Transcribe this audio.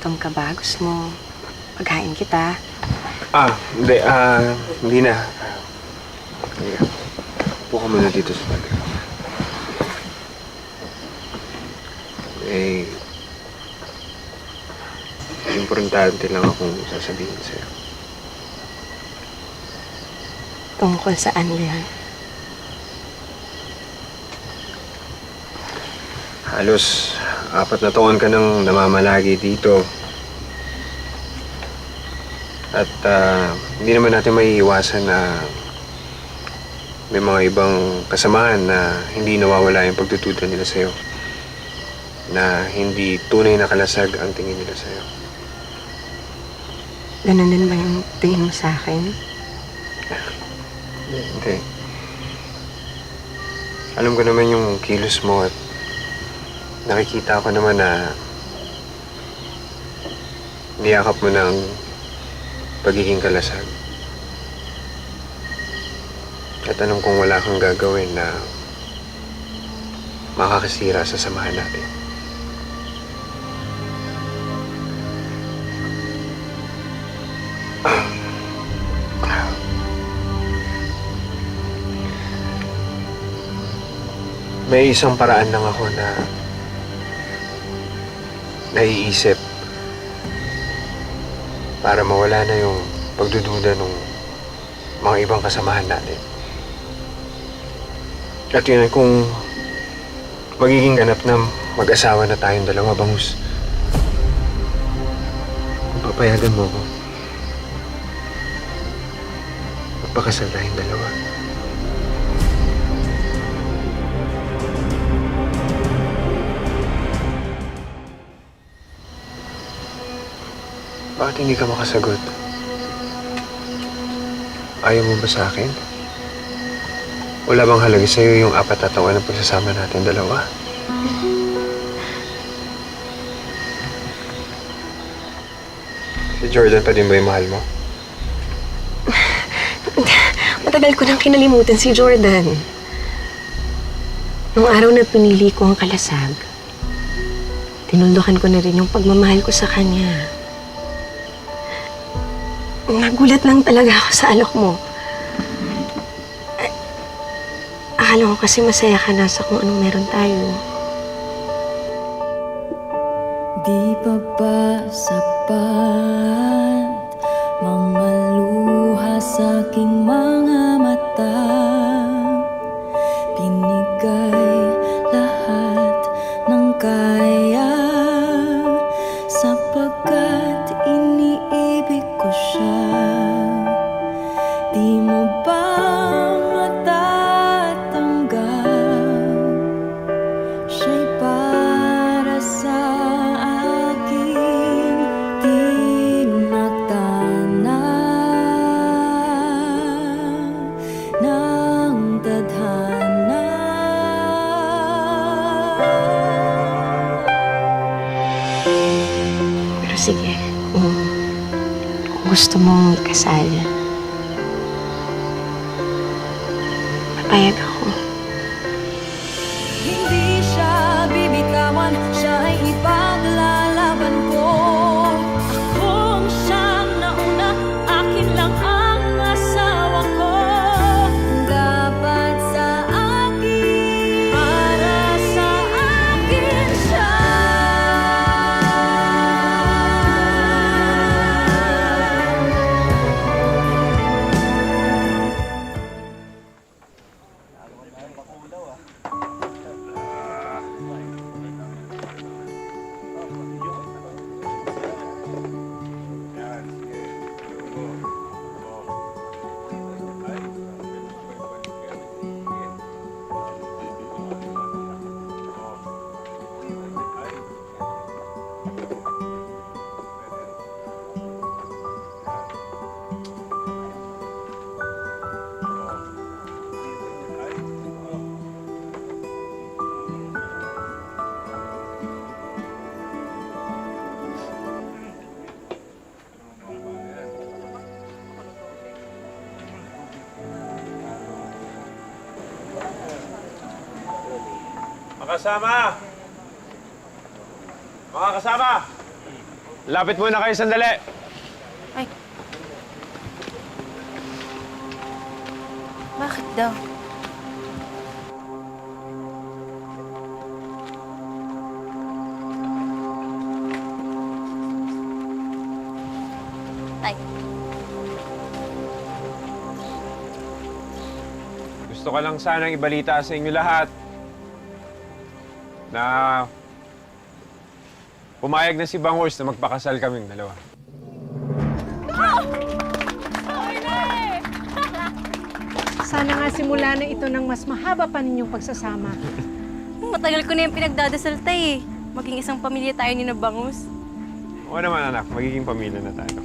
Gutom ka ba? Gusto mo paghain kita? Ah, hindi. Ah, hindi na. Hindi. Upo ka muna dito sa tabi. Eh, importante lang akong sasabihin sa'yo. Tungkol saan yan? Halos apat na taon ka nang namamalagi dito. At ah, hindi naman natin may iwasan na may mga ibang kasamahan na hindi nawawala yung pagtututo nila sa'yo. Na hindi tunay na kalasag ang tingin nila sa'yo. Ganun din ba yung tingin mo sa akin? Hindi. Alam ko naman yung kilos mo at nakikita ko naman na niyakap mo ng pagiging kalasag. At alam kong wala kang gagawin na makakasira sa samahan natin. May isang paraan lang ako na naiisip para mawala na yung pagdududa ng mga ibang kasamahan natin. At yun ay kung magiging ganap na mag-asawa na tayong dalawa, bangus. Kung papayagan mo ako, magpakasal tayong dalawa. Hindi ka makasagot? Ayaw mo ba sa akin? Wala bang halaga sa'yo yung apat na taon na pagsasama natin dalawa? Si Jordan pa din ba yung mahal mo? Matagal ko nang kinalimutan si Jordan. Nung araw na pinili ko ang kalasag, tinundukan ko na rin yung pagmamahal ko sa kanya. Nagulat lang talaga ako sa alok mo. Eh, Akala ko kasi masaya ka na sa kung anong meron tayo. Di pa ba sapat Mga luha sa aking mga sige, kung, gusto mong ikasal, papayag ako. Kasama! Mga kasama! Lapit muna kayo sandali. Ay. Bakit daw? Ay, Gusto ko lang sanang ibalita sa inyo lahat na pumayag na si Bangors na magpakasal kaming dalawa. Sana nga simula na ito ng mas mahaba pa ninyong pagsasama. matagal ko na yung pinagdadasal tay eh. Maging isang pamilya tayo ni Nabangus. Oo naman anak, magiging pamilya na tayo.